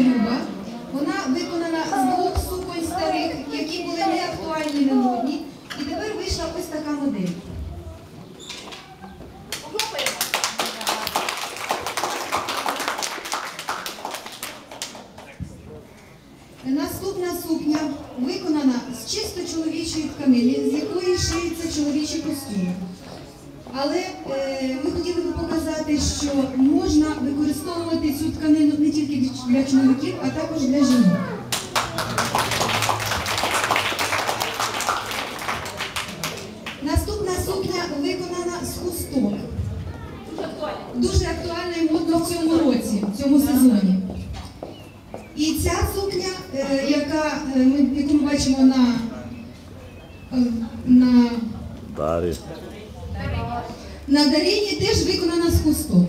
Люба. Вона виконана з двох суконь старих, які були не актуальні, не модні. І тепер вийшла ось така модель. Наступна сукня виконана з чисто чоловічої тканини, з якої шиються чоловічі костюми. Але е, ми хотіли би показати, що можна використовувати тканину не тільки для чоловіків, а також для жінок. Наступна сукня виконана з хусток. Дуже актуальна і модна в цьому році, в цьому сезоні. І ця сукня, е, яка, е, ми, яку ми бачимо на, е, на, на Дарині, теж виконана з хусток.